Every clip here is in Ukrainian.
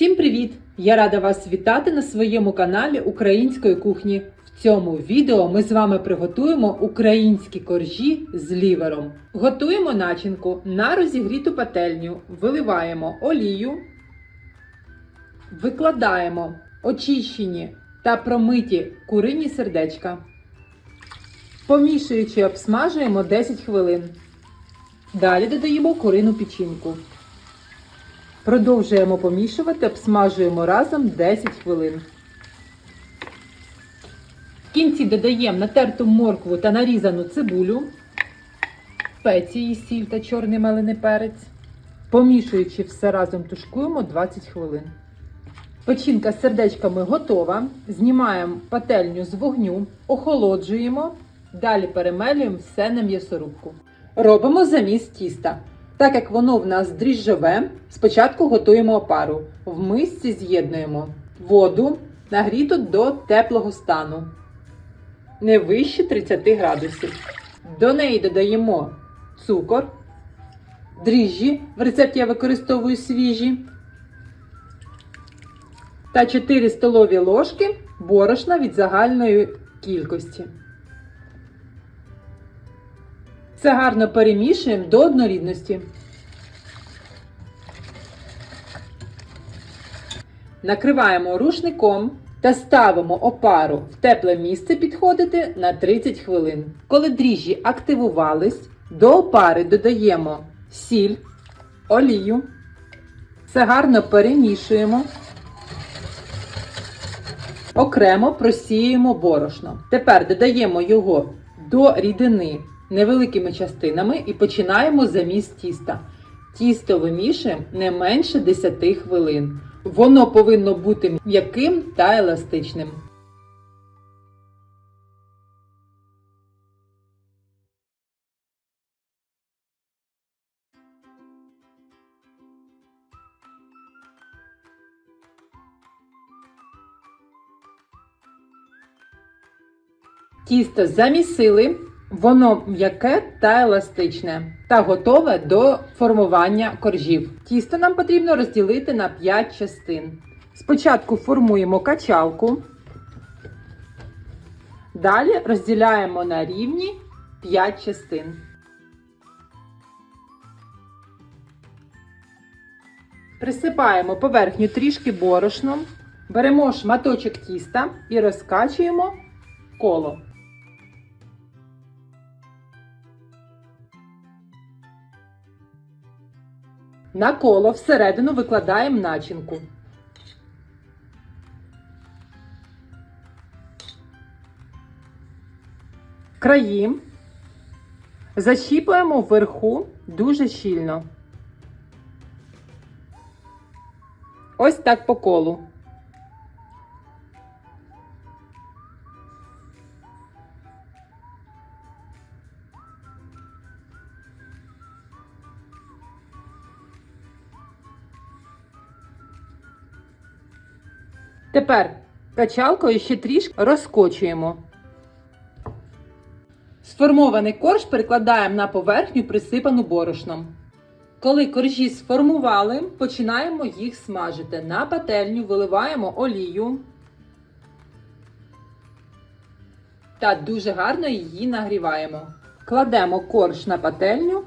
Всім привіт! Я рада вас вітати на своєму каналі Української кухні. В цьому відео ми з вами приготуємо українські коржі з лівером. Готуємо начинку на розігріту пательню, виливаємо олію, викладаємо очищені та промиті курині сердечка. Помішуючи, обсмажуємо 10 хвилин. Далі додаємо курину печінку. Продовжуємо помішувати, обсмажуємо разом 10 хвилин. В кінці додаємо натерту моркву та нарізану цибулю, спеції, сіль та чорний мелений перець. Помішуючи все разом тушкуємо 20 хвилин. Печінка з сердечками готова. Знімаємо пательню з вогню, охолоджуємо, далі перемелюємо все на м'ясорубку. Робимо заміс тіста. Так як воно в нас дріжджове, спочатку готуємо опару. В мисці з'єднуємо воду, нагріту до теплого стану, не вище 30 градусів. До неї додаємо цукор, дріжджі, в рецепті я використовую свіжі, та 4 столові ложки борошна від загальної кількості. Все гарно перемішуємо до однорідності. Накриваємо рушником та ставимо опару в тепле місце підходити на 30 хвилин. Коли дріжджі активувались, до опари додаємо сіль, олію. Все гарно перемішуємо. Окремо просіюємо борошно. Тепер додаємо його до рідини невеликими частинами і починаємо заміс тіста. Тісто вимішуємо не менше 10 хвилин. Воно повинно бути м'яким та еластичним. Тісто замісили, воно м'яке та еластичне та готове до формування коржів. Тісто нам потрібно розділити на 5 частин. Спочатку формуємо качалку, далі розділяємо на рівні 5 частин. Присипаємо поверхню трішки борошном, беремо шматочок тіста і розкачуємо коло. На коло всередину викладаємо начинку. Краї защіпуємо вверху дуже щільно. Ось так по колу. Тепер качалкою ще трішки розкочуємо. Сформований корж перекладаємо на поверхню, присипану борошном. Коли коржі сформували, починаємо їх смажити. На пательню виливаємо олію та дуже гарно її нагріваємо. Кладемо корж на пательню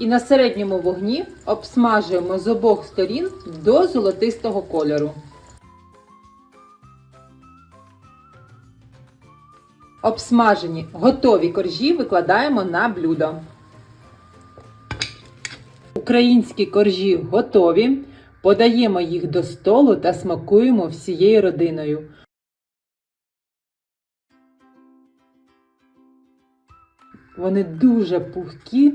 і на середньому вогні обсмажуємо з обох сторін до золотистого кольору. Обсмажені готові коржі викладаємо на блюдо. Українські коржі готові. Подаємо їх до столу та смакуємо всією родиною. Вони дуже пухкі